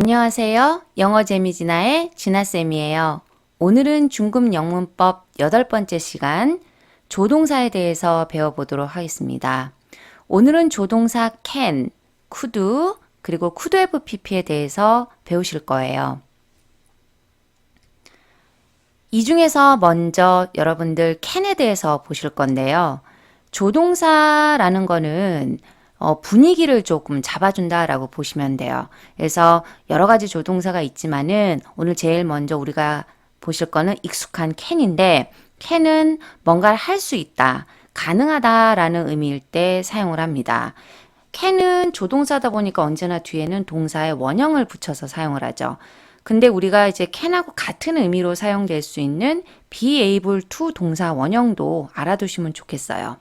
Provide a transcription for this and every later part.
안녕하세요. 영어 재미진아의 진아쌤이에요. 오늘은 중급 영문법 여덟 번째 시간 조동사에 대해서 배워보도록 하겠습니다. 오늘은 조동사 can, could, 그리고 could have pp에 대해서 배우실 거예요. 이 중에서 먼저 여러분들 can에 대해서 보실 건데요. 조동사라는 거는 어, 분위기를 조금 잡아준다라고 보시면 돼요. 그래서 여러 가지 조동사가 있지만은 오늘 제일 먼저 우리가 보실 거는 익숙한 can인데 can은 뭔가를 할 수 있다, 가능하다라는 의미일 때 사용을 합니다. can은 조동사다 보니까 언제나 뒤에는 동사의 원형을 붙여서 사용을 하죠. 근데 우리가 이제 can하고 같은 의미로 사용될 수 있는 be able to 동사 원형도 알아두시면 좋겠어요.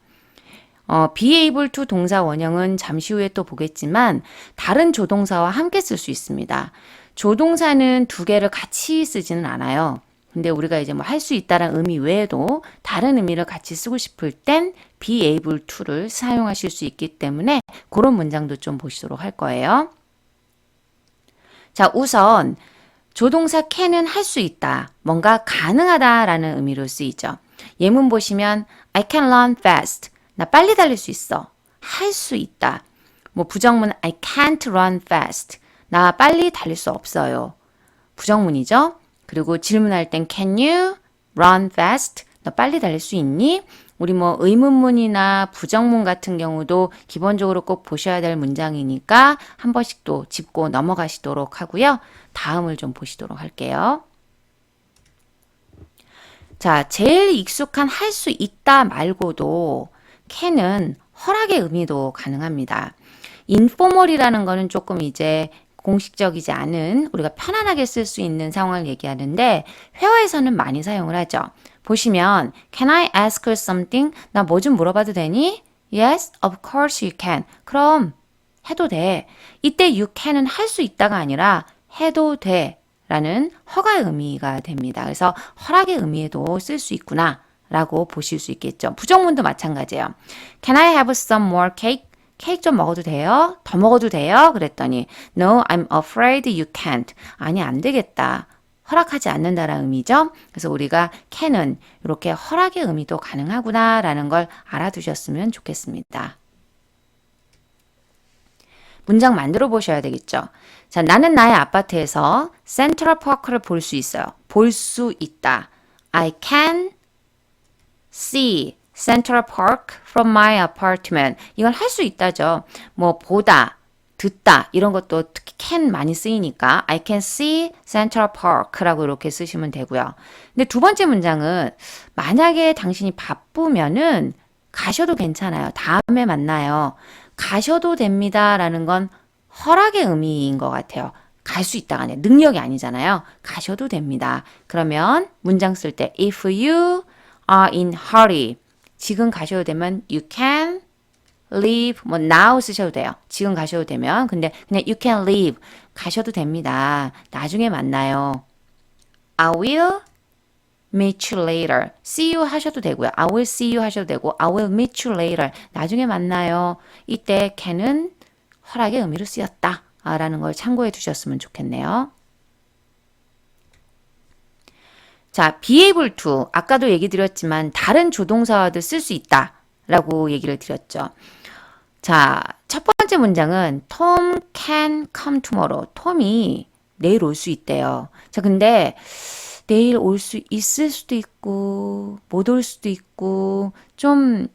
어, be able to 동사 원형은 잠시 후에 또 보겠지만 다른 조동사와 함께 쓸 수 있습니다. 조동사는 두 개를 같이 쓰지는 않아요. 근데 우리가 이제 뭐 할 수 있다는 의미 외에도 다른 의미를 같이 쓰고 싶을 땐 be able to를 사용하실 수 있기 때문에 그런 문장도 좀 보시도록 할 거예요. 자, 우선 조동사 can은 할 수 있다. 뭔가 가능하다라는 의미로 쓰이죠. 예문 보시면 I can run fast. 나 빨리 달릴 수 있어. 할 수 있다. 뭐 부정문 I can't run fast. 나 빨리 달릴 수 없어요. 부정문이죠. 그리고 질문할 땐 can you run fast? 너 빨리 달릴 수 있니? 우리 뭐 의문문이나 부정문 같은 경우도 기본적으로 꼭 보셔야 될 문장이니까 한 번씩 또 짚고 넘어가시도록 하고요. 다음을 좀 보시도록 할게요. 자, 제일 익숙한 할 수 있다 말고도 can은 허락의 의미도 가능합니다. 인포멀이라는 거는 조금 이제 공식적이지 않은 우리가 편안하게 쓸 수 있는 상황을 얘기하는데 회화에서는 많이 사용을 하죠. 보시면 Can I ask you something? 나 뭐 좀 물어봐도 되니? Yes, of course you can. 그럼 해도 돼. 이때 you can은 할 수 있다가 아니라 해도 돼. 라는 허가의 의미가 됩니다. 그래서 허락의 의미에도 쓸 수 있구나. 라고 보실 수 있겠죠. 부정문도 마찬가지예요. Can I have some more cake? 케이크 좀 먹어도 돼요? 더 먹어도 돼요? 그랬더니 No, I'm afraid you can't. 아니, 안 되겠다. 허락하지 않는다라는 의미죠. 그래서 우리가 can은 이렇게 허락의 의미도 가능하구나라는 걸 알아두셨으면 좋겠습니다. 문장 만들어 보셔야 되겠죠. 자, 나는 나의 아파트에서 센트럴 파크를 볼 수 있어요. 볼 수 있다. I can see Central Park from my apartment. 이걸 할수 있다죠. 뭐 보다, 듣다 이런 것도 특히 can 많이 쓰이니까 I can see Central Park라고 이렇게 쓰시면 되고요. 근데 두 번째 문장은 만약에 당신이 바쁘면은 가셔도 괜찮아요. 다음에 만나요. 가셔도 됩니다라는 건 허락의 의미인 것 같아요. 갈 수 있다가 아니라 능력이 아니잖아요. 가셔도 됩니다. 그러면 문장 쓸 때 if you are in hurry 지금 가셔도 되면 you can leave 뭐 now 쓰셔도 돼요. 지금 가셔도 되면 근데 그냥 you can leave 가셔도 됩니다. 나중에 만나요. I will meet you later. see you 하셔도 되고요. I will see you 하셔도 되고 I will meet you later. 나중에 만나요. 이때 can은 허락의 의미로 쓰였다. 라는 걸 참고해 두셨으면 좋겠네요. 자, be able to. 아까도 얘기 드렸지만 다른 조동사와도 쓸 수 있다. 라고 얘기를 드렸죠. 자, 첫 번째 문장은 Tom can come tomorrow. 톰이 내일 올 수 있대요. 자, 근데 내일 올 수 있을 수도 있고, 못 올 수도 있고, 좀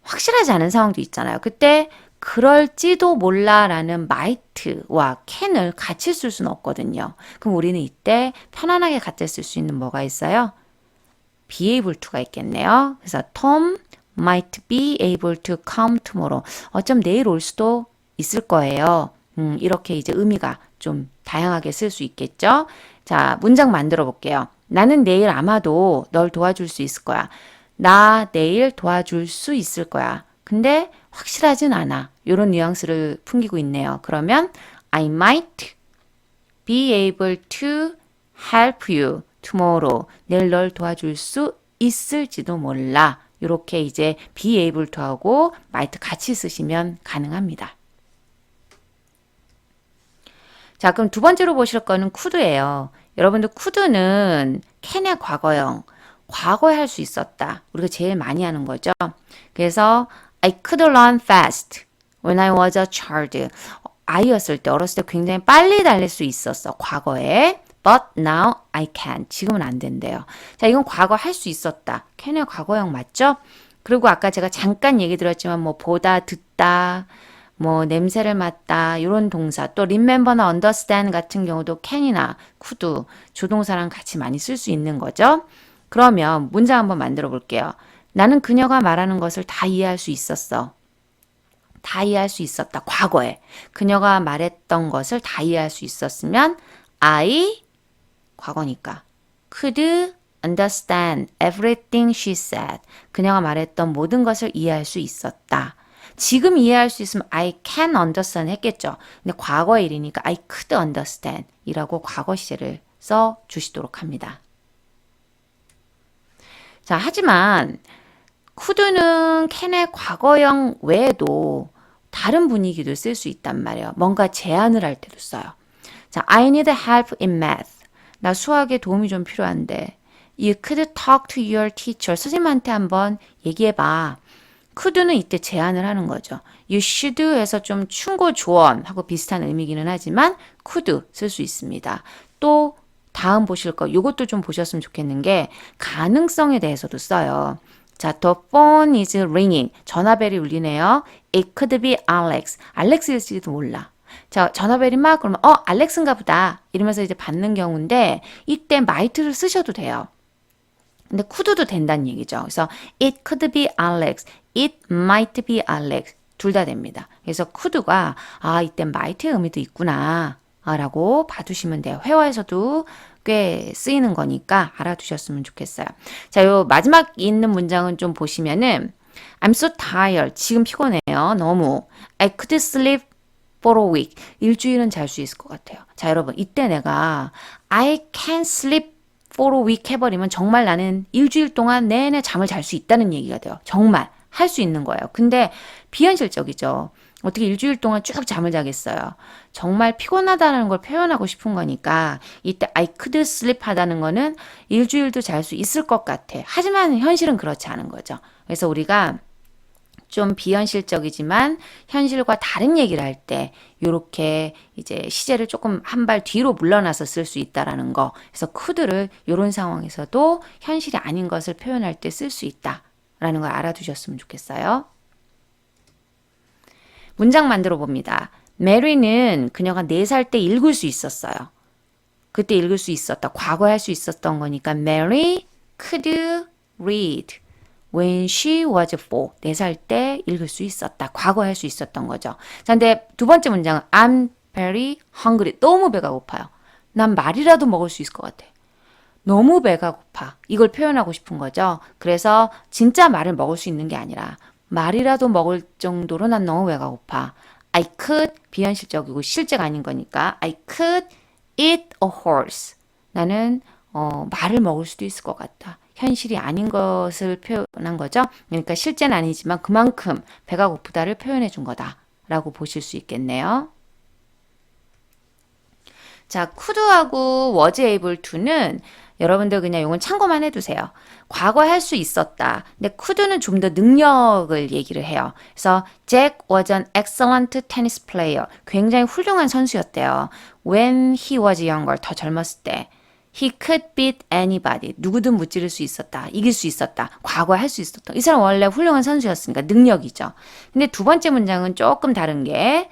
확실하지 않은 상황도 있잖아요. 그때 그럴지도 몰라라는 might와 can을 같이 쓸 수는 없거든요. 그럼 우리는 이때 편안하게 같이 쓸 수 있는 뭐가 있어요? be able to가 있겠네요. 그래서 Tom might be able to come tomorrow. 어쩜 내일 올 수도 있을 거예요. 음, 이렇게 이제 의미가 좀 다양하게 쓸 수 있겠죠. 자, 문장 만들어 볼게요. 나는 내일 아마도 널 도와줄 수 있을 거야. 나 내일 도와줄 수 있을 거야. 근데 확실하진 않아. 이런 뉘앙스를 풍기고 있네요. 그러면 I might be able to help you tomorrow. 내일 널 도와줄 수 있을지도 몰라. 이렇게 이제 be able to 하고 might 같이 쓰시면 가능합니다. 자, 그럼 두 번째로 보실 거는 could예요. 여러분들 could는 can의 과거형, 과거에 할 수 있었다. 우리가 제일 많이 하는 거죠. 그래서 I could run fast when I was a child. 아이였을 때, 어렸을 때 굉장히 빨리 달릴 수 있었어. 과거에. But now I can't. 지금은 안 된대요. 자, 이건 과거 할 수 있었다. can의 과거형 맞죠? 그리고 아까 제가 잠깐 얘기 들었지만 뭐 보다, 듣다, 뭐 냄새를 맡다 이런 동사 또 remember나 understand 같은 경우도 can이나 could 조동사랑 같이 많이 쓸 수 있는 거죠. 그러면 문장 한번 만들어 볼게요. 나는 그녀가 말하는 것을 다 이해할 수 있었어. 다 이해할 수 있었다. 과거에 그녀가 말했던 것을 다 이해할 수 있었으면 I 과거니까 could understand everything she said. 그녀가 말했던 모든 것을 이해할 수 있었다. 지금 이해할 수 있으면 I can understand 했겠죠. 근데 과거의 일이니까 I could understand 이라고 과거 시제를 써 주시도록 합니다. 자, 하지만 could는 can의 과거형 외에도 다른 분위기도 쓸 수 있단 말이에요. 뭔가 제안을 할 때도 써요. 자, I need help in math. 나 수학에 도움이 좀 필요한데. You could talk to your teacher. 선생님한테 한번 얘기해봐. could는 이때 제안을 하는 거죠. You should 해서 좀 충고 조언하고 비슷한 의미기는 하지만 could 쓸 수 있습니다. 또 다음 보실 거 이것도 좀 보셨으면 좋겠는 게 가능성에 대해서도 써요. 자, the phone is ringing. 전화벨이 울리네요. It could be Alex. 알렉스일지도 몰라. 자, 전화벨이 막 그러면 어, 알렉스인가 보다. 이러면서 이제 받는 경우인데 이때 might를 쓰셔도 돼요. 근데 could도 된다는 얘기죠. 그래서 it could be Alex, it might be Alex 둘 다 됩니다. 그래서 could가 아 이때 might의 의미도 있구나 라고 봐두시면 돼요. 회화에서도 꽤 쓰이는 거니까 알아두셨으면 좋겠어요. 자, 요 마지막 있는 문장은 좀 보시면은 I'm so tired. 지금 피곤해요. 너무. I could sleep for a week. 일주일은 잘 수 있을 것 같아요. 자, 여러분. 이때 내가 I can sleep for a week 해버리면 정말 나는 일주일 동안 내내 잠을 잘 수 있다는 얘기가 돼요. 정말. 할 수 있는 거예요. 근데 비현실적이죠. 어떻게 일주일 동안 쭉 잠을 자겠어요. 정말 피곤하다는 걸 표현하고 싶은 거니까 이때 I could sleep 하다는 거는 일주일도 잘 수 있을 것 같아. 하지만 현실은 그렇지 않은 거죠. 그래서 우리가 좀 비현실적이지만 현실과 다른 얘기를 할때 이렇게 이제 시제를 조금 한 발 뒤로 물러나서 쓸 수 있다라는 거. 그래서 could를 이런 상황에서도 현실이 아닌 것을 표현할 때 쓸 수 있다라는 걸 알아두셨으면 좋겠어요. 문장 만들어 봅니다. 메리는 그녀가 4살 때 읽을 수 있었어요. 그때 읽을 수 있었다. 과거에 할 수 있었던 거니까 Mary could read when she was four. 4살 때 읽을 수 있었다. 과거에 할 수 있었던 거죠. 자, 근데 두 번째 문장은 I'm very hungry. 너무 배가 고파요. 난 말이라도 먹을 수 있을 것 같아. 너무 배가 고파. 이걸 표현하고 싶은 거죠. 그래서 진짜 말을 먹을 수 있는 게 아니라 말이라도 먹을 정도로 난 너무 배가 고파. I could 비현실적이고 실제가 아닌 거니까 I could eat a horse. 나는 어, 말을 먹을 수도 있을 것 같다. 현실이 아닌 것을 표현한 거죠. 그러니까 실제는 아니지만 그만큼 배가 고프다를 표현해 준 거다라고 보실 수 있겠네요. 자, could하고 was able to는 여러분들 그냥 이건 참고만 해두세요. 과거에 할수 있었다. 근데 could는 좀 더 능력을 얘기를 해요. 그래서 Jack was an excellent tennis player. 굉장히 훌륭한 선수였대요. When he was younger, 더 젊었을 때. He could beat anybody. 누구든 무찌를 수 있었다. 이길 수 있었다. 과거에 할수 있었다. 이 사람 원래 훌륭한 선수였으니까 능력이죠. 근데 두 번째 문장은 조금 다른 게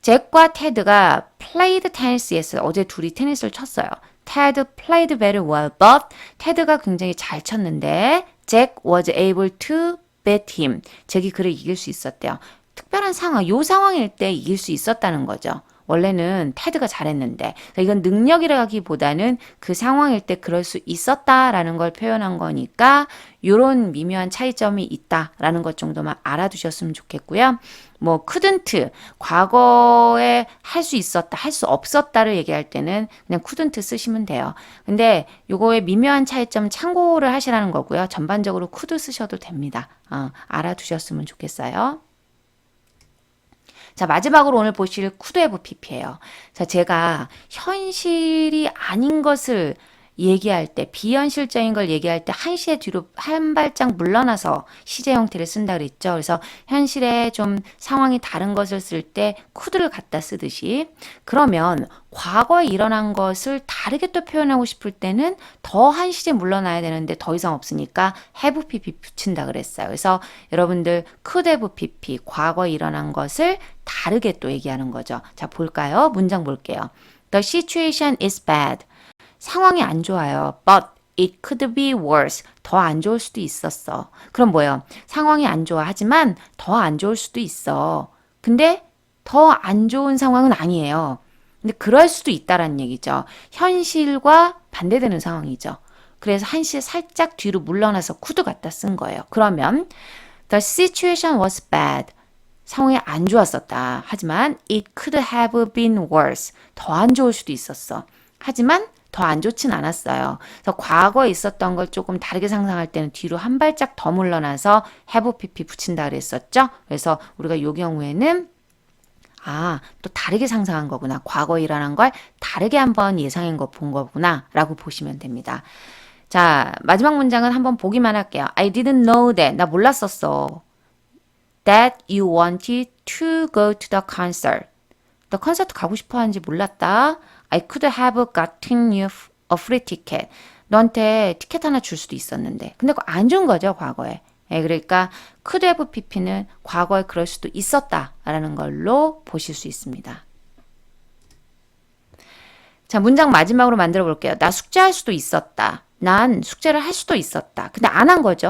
잭과 테드가 tennis 했어요. 어제 둘이 테니스를 쳤어요. Ted played very well, but 테드가 굉장히 잘 쳤는데 Jack was able to beat him. 잭이 그를 이길 수 있었대요. 특별한 상황, 요 상황일 때 이길 수 있었다는 거죠. 원래는 테드가 잘했는데 이건 능력이라기보다는 그 상황일 때 그럴 수 있었다라는 걸 표현한 거니까 요런 미묘한 차이점이 있다라는 것 정도만 알아두셨으면 좋겠고요. 뭐 couldn't 과거에 할 수 있었다, 할 수 없었다를 얘기할 때는 그냥 couldn't 쓰시면 돼요. 근데 요거의 미묘한 차이점 참고를 하시라는 거고요. 전반적으로 could 쓰셔도 됩니다. 어, 알아두셨으면 좋겠어요. 자, 마지막으로 오늘 보실 have pp예요. 자, 제가 현실이 아닌 것을 얘기할 때, 비현실적인 걸 얘기할 때 한시의 뒤로 한 발짝 물러나서 시제 형태를 쓴다 그랬죠. 그래서 현실에 좀 상황이 다른 것을 쓸때 could를 갖다 쓰듯이 그러면 과거에 일어난 것을 다르게 또 표현하고 싶을 때는 더 한 시제 물러나야 되는데 더 이상 없으니까 have pp 붙인다 그랬어요. 그래서 여러분들 could have pp 과거에 일어난 것을 다르게 또 얘기하는 거죠. 자, 볼까요? 문장 볼게요. The situation is bad. 상황이 안 좋아요. But it could be worse. 더 안 좋을 수도 있었어. 그럼 뭐예요? 상황이 안 좋아. 하지만 더 안 좋을 수도 있어. 근데 더 안 좋은 상황은 아니에요. 근데 그럴 수도 있다라는 얘기죠. 현실과 반대되는 상황이죠. 그래서 한시에 살짝 뒤로 물러나서 쿠드 갖다 쓴 거예요. 그러면 the situation was bad. 상황이 안 좋았었다. 하지만 it could have been worse. 더 안 좋을 수도 있었어. 하지만 더 안 좋진 않았어요. 그래서 과거에 있었던 걸 조금 다르게 상상할 때는 뒤로 한 발짝 더 물러나서 have pp 붙인다 그랬었죠. 그래서 우리가 요 경우에는 아, 또 다르게 상상한 거구나. 과거에 일어난 걸 다르게 한번 예상한 거 본 거구나. 라고 보시면 됩니다. 자, 마지막 문장은 한번 보기만 할게요. I didn't know that. 나 몰랐었어. That you wanted to go to the concert. 너 콘서트 가고 싶어 하는지 몰랐다. I could have gotten you a free ticket. 너한테 티켓 하나 줄 수도 있었는데. 근데 그거 안준 거죠, 과거에. 예, 그러니까 could have pp는 과거에 그럴 수도 있었다라는 걸로 보실 수 있습니다. 자, 문장 마지막으로 만들어 볼게요. 나 숙제할 수도 있었다. 난 숙제를 할 수도 있었다. 근데 안 한 거죠.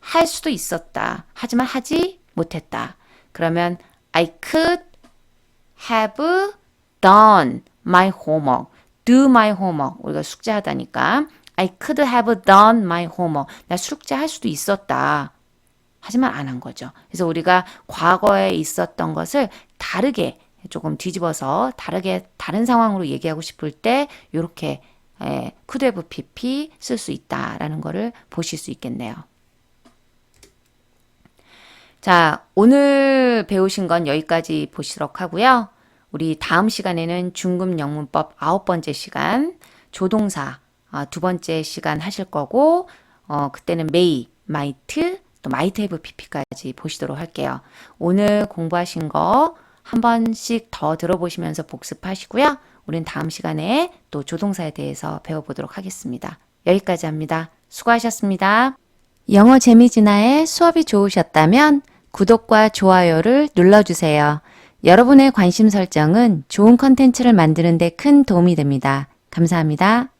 할 수도 있었다. 하지만 하지 못했다. 그러면 I could have done my homework. do my homework. 우리가 숙제하다니까. I could have done my homework. 나 숙제할 수도 있었다. 하지만 안 한 거죠. 그래서 우리가 과거에 있었던 것을 다르게 조금 뒤집어서 다르게 다른 상황으로 얘기하고 싶을 때 이렇게 에, could have pp 쓸 수 있다라는 거를 보실 수 있겠네요. 자, 오늘 배우신 건 여기까지 보시도록 하고요. 우리 다음 시간에는 중급 영문법 아홉 번째 시간, 조동사 아, 두 번째 시간 하실 거고, 어, 그때는 may, might, 또 might have pp까지 보시도록 할게요. 오늘 공부하신 거 한 번씩 더 들어보시면서 복습하시고요. 우린 다음 시간에 또 조동사에 대해서 배워보도록 하겠습니다. 여기까지 합니다. 수고하셨습니다. 영어 재미진아의 수업이 좋으셨다면 구독과 좋아요를 눌러주세요. 여러분의 관심 설정은 좋은 컨텐츠를 만드는 데 큰 도움이 됩니다. 감사합니다.